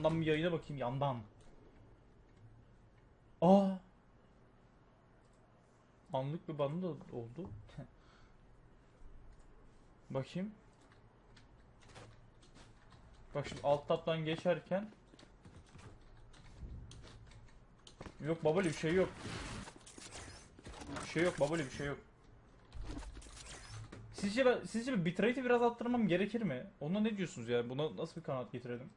yandan bir yayına bakayım yandan. Aa. Anlık bir bana da oldu. Bakayım. Bak şimdi alt tabdan geçerken Yok babali bir şey yok. Bir şey yok babali bir şey yok. Sizce ben, sizce bitrate'i biraz arttırmam gerekir mi? Ona ne diyorsunuz ya? Buna nasıl bir kanat getirelim?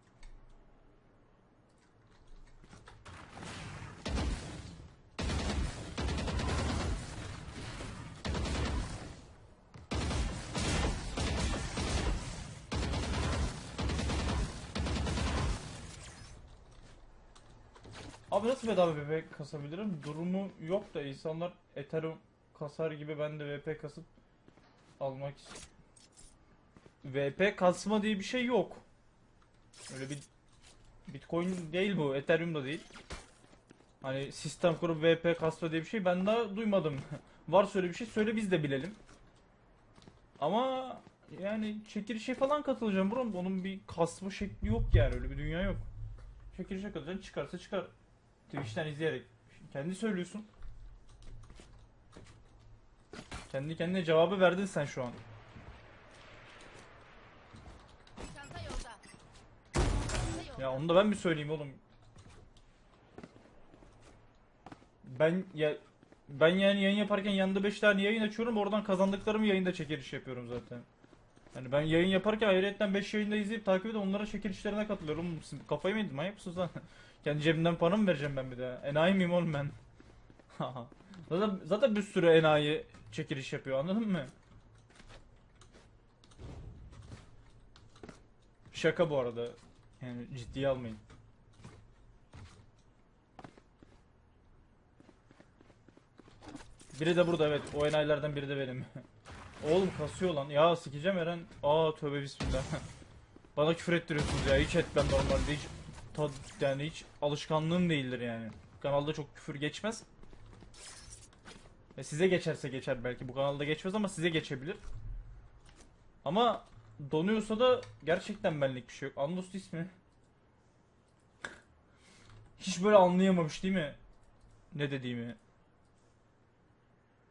Abi nasıl bedava VP kasabilirim? Durumu yok da insanlar Ethereum kasar gibi ben de VP kasıp almak istiyorum. VP kasma diye bir şey yok. Öyle bir Bitcoin değil bu, Ethereum da değil. Hani sistem kurup VP kasma diye bir şey ben daha duymadım. Var öyle bir şey söyle biz de bilelim. Ama yani çekilişe falan katılacağım bro. Onun bir kasma şekli yok yani öyle bir dünya yok. Çekilişe katılacaksın çıkarsa çıkar. Twitch'ten izleyerek. Kendi söylüyorsun. Kendi kendine cevabı verdin sen şu an. Ya onu da ben mi söyleyeyim oğlum? Ben ya ben yani yayın yaparken yanında 5 tane yayın açıyorum. Oradan kazandıklarımı yayında çekiliş yapıyorum zaten. Yani ben yayın yaparken ayrıyetten 5 yayında izleyip takip edip onlara çekilişlerine katılıyorum. Kafayı mı yedin? Manyak mısınız lan? Kendi cebimden para mı vereceğim ben bir de? Enayi miyim oğlum ben? zaten, zaten bir sürü enayi çekiliş yapıyor anladın mı? Şaka bu arada. Yani ciddiye almayın. Biri de burada evet. O enayilerden biri de benim. Oğlum kasıyor lan. Ya sikeceğim Eren. Aa tövbe bismillah. Bana küfür ettiriyorsunuz ya. Hiç etmem normalde. Hiç tad, yani hiç alışkanlığım değildir yani. Kanalda çok küfür geçmez. E size geçerse geçer belki. Bu kanalda geçmez ama size geçebilir. Ama donuyorsa da gerçekten benlik bir şey yok. Andost ismi. Hiç böyle anlayamamış değil mi? Ne dediğimi.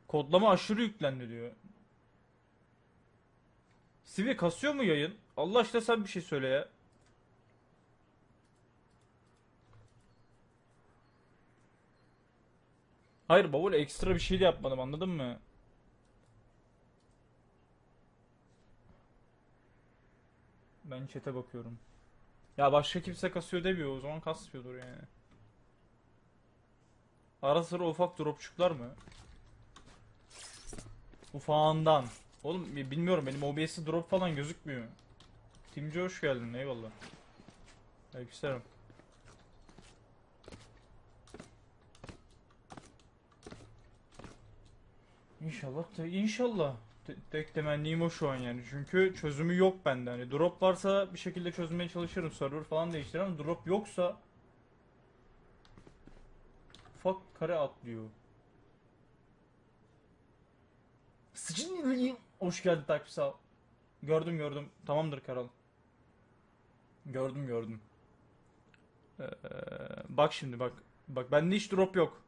Kodlama aşırı yüklendi diyor. Sivi kasıyor mu yayın? Allah aşkına sen bir şey söyle ya. Hayır bavul ekstra bir şey de yapmadım anladın mı? Ben chat'e bakıyorum. Ya başka kimse kasıyor demiyor o zaman kasmıyordur yani. Ara sıra ufak dropçuklar mı? Ufağından. Oğlum bilmiyorum benim OBS'de drop falan gözükmüyor. Timci hoş geldin eyvallah. Aleykümselam. İnşallah da inşallah. Te- tek temennim o şu an yani. Çünkü çözümü yok bende. Hani drop varsa bir şekilde çözmeye çalışırım. Server falan değiştiririm ama drop yoksa ufak kare atlıyor. Sıçın Hoş geldin takip sağ. Gördüm gördüm. Tamamdır Karal. Gördüm gördüm. Ee, bak şimdi bak. Bak bende hiç drop yok.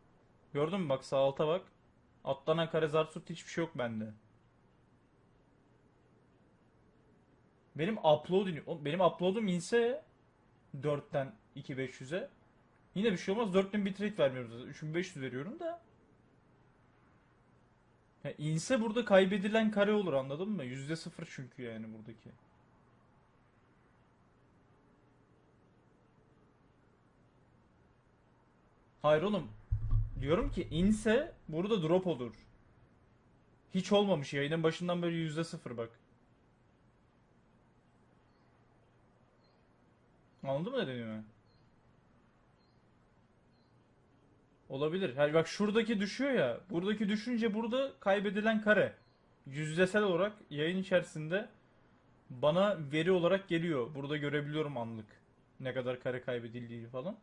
Gördün mü bak sağ alta bak. Atlanan kare zarsurt hiçbir şey yok bende. Benim upload Oğlum benim upload'um inse 4'ten 2500'e. Yine bir şey olmaz. 4000 bitrate vermiyorum zaten. 3500 veriyorum da. Ya inse burada kaybedilen kare olur anladın mı? %0 çünkü yani buradaki. Hayır oğlum. Diyorum ki inse burada drop olur. Hiç olmamış yayının başından böyle %0 bak. Anladın mı dediğimi? Olabilir. Yani bak şuradaki düşüyor ya. Buradaki düşünce burada kaybedilen kare. Yüzdesel olarak yayın içerisinde bana veri olarak geliyor. Burada görebiliyorum anlık. Ne kadar kare kaybedildiği falan.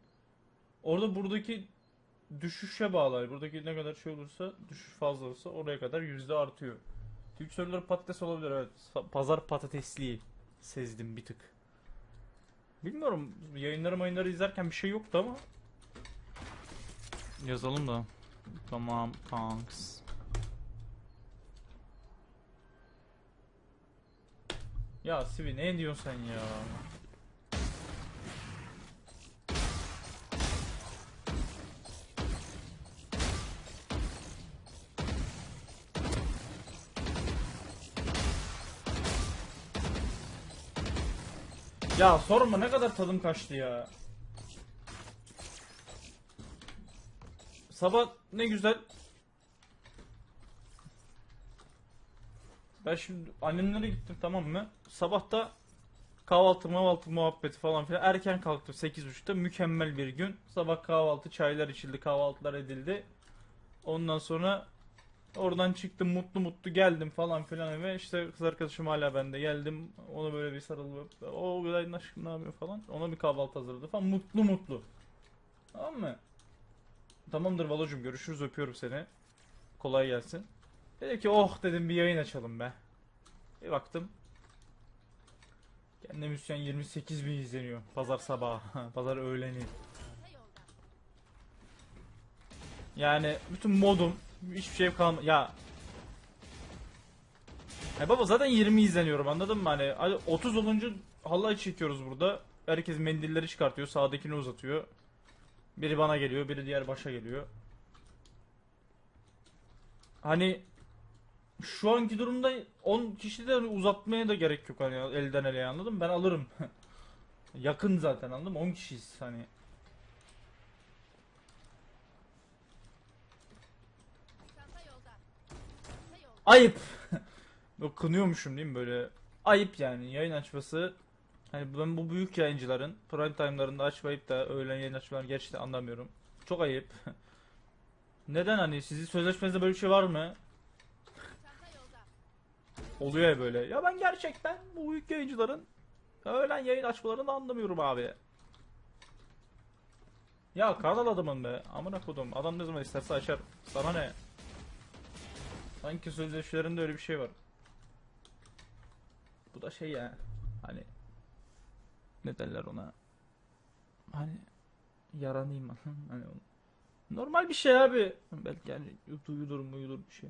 Orada buradaki düşüşe bağlı. Buradaki ne kadar şey olursa, düşüş fazla olursa oraya kadar yüzde artıyor. Türk soruları patates olabilir evet. Pazar patatesliği sezdim bir tık. Bilmiyorum yayınları mayınları izlerken bir şey yoktu ama. Yazalım da. Tamam kanks. Ya Sivi ne diyorsun sen ya? Ya sorma ne kadar tadım kaçtı ya. Sabah ne güzel. Ben şimdi annemlere gittim tamam mı? Sabah da kahvaltı mahvaltı muhabbeti falan filan. Erken kalktım 8.30'da mükemmel bir gün. Sabah kahvaltı çaylar içildi kahvaltılar edildi. Ondan sonra oradan çıktım mutlu mutlu geldim falan filan eve. İşte kız arkadaşım hala bende geldim. Ona böyle bir sarılıp o günaydın aşkım ne yapıyor falan. Ona bir kahvaltı hazırladı falan. Mutlu mutlu. Tamam mı? Tamamdır Valo'cum görüşürüz öpüyorum seni. Kolay gelsin. Dedi ki oh dedim bir yayın açalım be. Bir baktım. Kendi müzisyen 28 bin izleniyor. Pazar sabahı. Pazar öğleni. Yani bütün modum hiçbir şey kalmadı. Ya e baba zaten 20 izleniyorum anladın mı? Hani hadi 30 olunca halay çekiyoruz burada. Herkes mendilleri çıkartıyor, sağdakini uzatıyor. Biri bana geliyor, biri diğer başa geliyor. Hani şu anki durumda 10 kişi de uzatmaya da gerek yok hani elden ele anladın mı? Ben alırım. Yakın zaten anladın mı? 10 kişiyiz hani. Ayıp. Yok kınıyormuşum değil mi böyle? Ayıp yani yayın açması. Hani ben bu büyük yayıncıların prime time'larında açmayıp da öğlen yayın açmalarını gerçekten anlamıyorum. Çok ayıp. Neden hani sizin sözleşmenizde böyle bir şey var mı? Oluyor ya böyle. Ya ben gerçekten bu büyük yayıncıların öğlen yayın açmalarını anlamıyorum abi. Ya kanal adamın be. Amına kodum. Adam ne zaman isterse açar. Sana ne? Sanki sözleşmelerinde öyle bir şey var. Bu da şey ya. Hani ne derler ona? Hani yaranayım hani. Normal bir şey abi. Belki yani duyulur muyulur bir şey.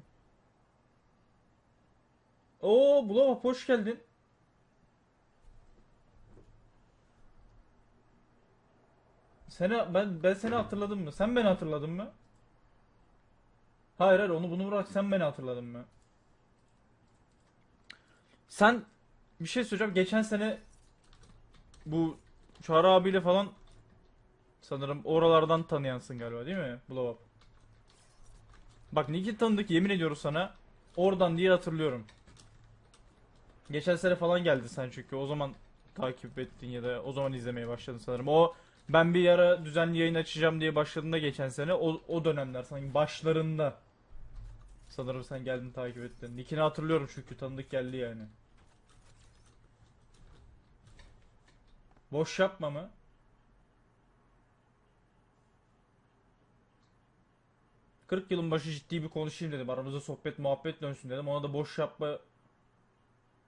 Oo Bulova hoş geldin. Seni ben ben seni hatırladım mı? Sen beni hatırladın mı? Hayır hayır onu bunu bırak sen beni hatırladın mı? Sen bir şey söyleyeceğim. Geçen sene bu Çağrı abiyle falan sanırım oralardan tanıyansın galiba değil mi? Bulova. Bak Nick'i tanıdık yemin ediyorum sana. Oradan diye hatırlıyorum. Geçen sene falan geldi sen çünkü o zaman takip ettin ya da o zaman izlemeye başladın sanırım. O ben bir ara düzenli yayın açacağım diye başladığında geçen sene o, o dönemler sanki başlarında sanırım sen geldin takip ettin. Nick'ini hatırlıyorum çünkü tanıdık geldi yani. Boş yapma mı? ...40 yılın başı ciddi bir konuşayım dedim. Aramızda sohbet muhabbet dönsün dedim. Ona da boş yapma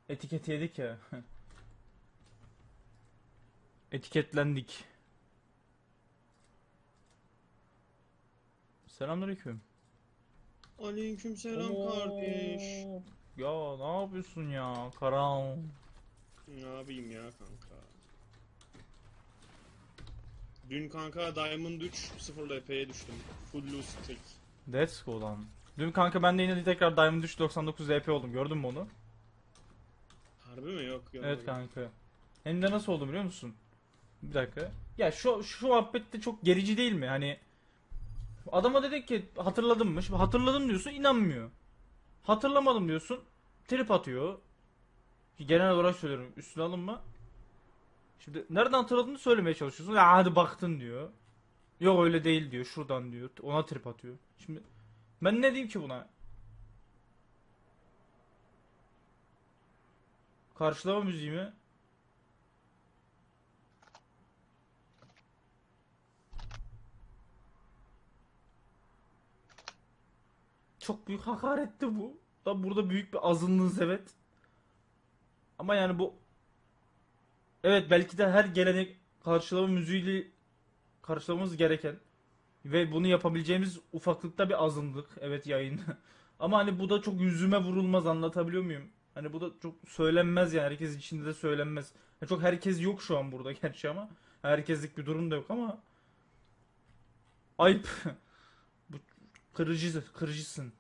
etiketi yedik ya. Etiketlendik. Selamünaleyküm. Aleykümselam kardeş. Oo, Ya ne yapıyorsun ya? Karan. Ne yapayım ya kanka? Dün kanka Diamond 3 0 LP'ye düştüm. Full loose streak. Let's go lan. Dün kanka ben de yine tekrar Diamond 3 99 ZP oldum. Gördün mü onu? Harbi mi? Yok yok. Evet kanka. Hem de nasıl oldu biliyor musun? Bir dakika. Ya şu şu muhabbette çok gerici değil mi? Hani adama dedik ki hatırladın mı? Şimdi hatırladım diyorsun inanmıyor. Hatırlamadım diyorsun trip atıyor. Genel olarak söylüyorum üstüne alınma. Şimdi nereden hatırladığını söylemeye çalışıyorsun. Ya hadi baktın diyor. Yok öyle değil diyor. Şuradan diyor. Ona trip atıyor. Şimdi ben ne diyeyim ki buna? Karşılama müziği Çok büyük hakaretti bu. Da burada büyük bir azınlığız evet. Ama yani bu Evet belki de her gelene karşılama müziğiyle karşılamamız gereken ve bunu yapabileceğimiz ufaklıkta bir azınlık. Evet yayın. Ama hani bu da çok yüzüme vurulmaz anlatabiliyor muyum? Hani bu da çok söylenmez yani herkes içinde de söylenmez. Yani çok herkes yok şu an burada gerçi ama herkeslik bir durum da yok ama ayıp. kırıcı kırıcısın.